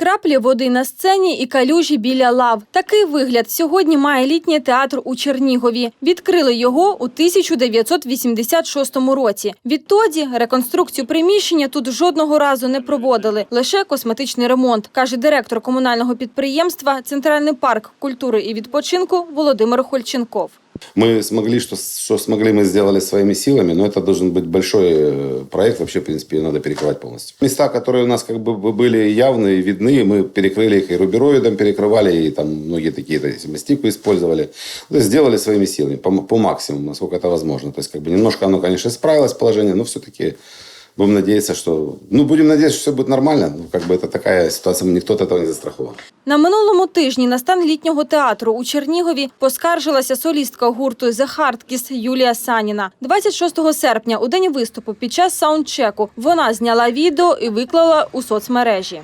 Краплі води на сцені і калюжі біля лав. Такий вигляд сьогодні має літній театр у Чернігові. Відкрили його у 1986 році. Відтоді реконструкцію приміщення тут жодного разу не проводили, лише косметичний ремонт, каже директор комунального підприємства Центральний парк культури і відпочинку Володимир Хольченков. Мы смогли, что, что смогли, мы сделали своими силами, но это должен быть большой э, проект, вообще, в принципе, ее надо перекрывать полностью. Места, которые у нас как бы были явные, видны, мы перекрыли их и рубероидом перекрывали, и там многие такие, то мастику использовали. То есть сделали своими силами, по, по максимуму, насколько это возможно. То есть как бы немножко оно, конечно, исправилось положение, но все-таки будем надеяться, что... Ну, будем надеяться, что все будет нормально. Ну, как бы это такая ситуация, никто от этого не застрахован. На минулому тижні на стан літнього театру у Чернігові поскаржилася солістка гурту The Hard Kiss Юлія Саніна. 26 серпня, у день виступу, під час саундчеку, вона зняла відео і виклала у соцмережі.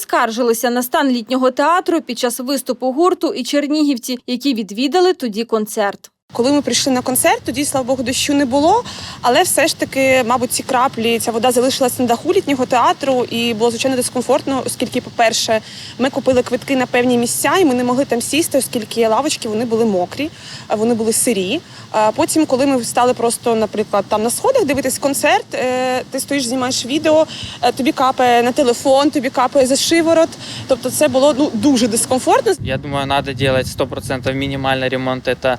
Поскаржилися на стан літнього театру під час виступу гурту і чернігівці, які відвідали тоді концерт. Коли ми прийшли на концерт, тоді, слава Богу, дощу не було. Але все ж таки, мабуть, ці краплі, ця вода залишилася на даху літнього театру, і було звичайно дискомфортно, оскільки, по-перше, ми купили квитки на певні місця, і ми не могли там сісти, оскільки лавочки вони були мокрі, вони були сирі. А потім, коли ми стали просто, наприклад, там на сходах дивитись концерт, е, ти стоїш, знімаєш відео, е, тобі капає на телефон, тобі капає за шиворот. Тобто, це було ну дуже дискомфортно. Я думаю, надо делать 100% минимальный ремонт это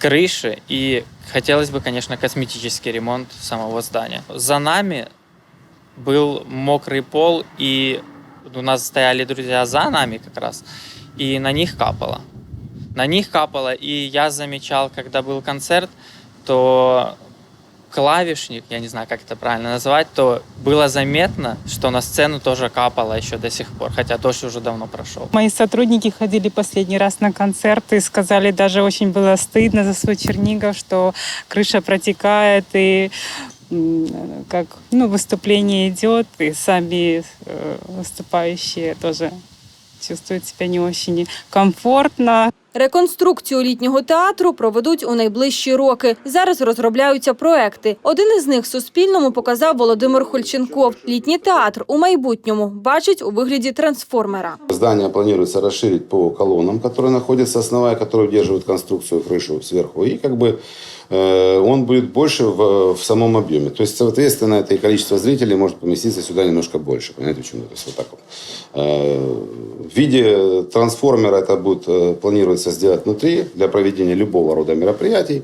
крыши и хотелось бы, конечно, косметический ремонт самого здания. За нами был мокрый пол, и у нас стояли друзья за нами как раз, и на них капало. На них капало, и я замечал, когда был концерт, то клавишник, я не знаю, как это правильно назвать, то было заметно, что на сцену тоже капало еще до сих пор, хотя дождь уже давно прошел. Мои сотрудники ходили последний раз на концерт и сказали, даже очень было стыдно за свой Чернигов, что крыша протекает и м, как ну, выступление идет, и сами э, выступающие тоже чувствуют себя не очень комфортно. Реконструкцію літнього театру проведуть у найближчі роки. Зараз розробляються проекти. Один із них Суспільному показав Володимир Хольченков. Літній театр у майбутньому бачить у вигляді трансформера. Здание планируется расширить по колоннам, которые находятся основая, которые удерживают конструкцию, крышу сверху. И как бы э, он будет больше в, в самом объеме. То есть, соответственно, это и количество зрителей может поместиться сюда немножко больше. Понимаете, почему? То есть вот так вот. Э, в виде трансформера это будет, э, планируется сделать внутри для проведения любого рода мероприятий,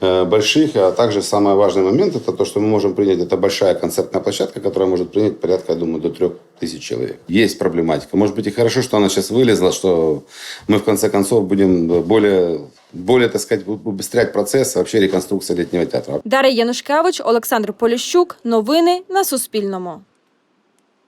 э, больших, а также самый важный момент это то, что мы можем принять, это большая концертная площадка, которая может принять порядка, я думаю, до трех тысяч человек. Есть проблематика. Может быть, и хорошо, что она сейчас вылезла, что мы в конце концов будем более, более так сказать, убыстрять процесс вообще реконструкции летнего театра. Дар'я Янушкевич, Олександр Поліщук. Новини на Суспільному.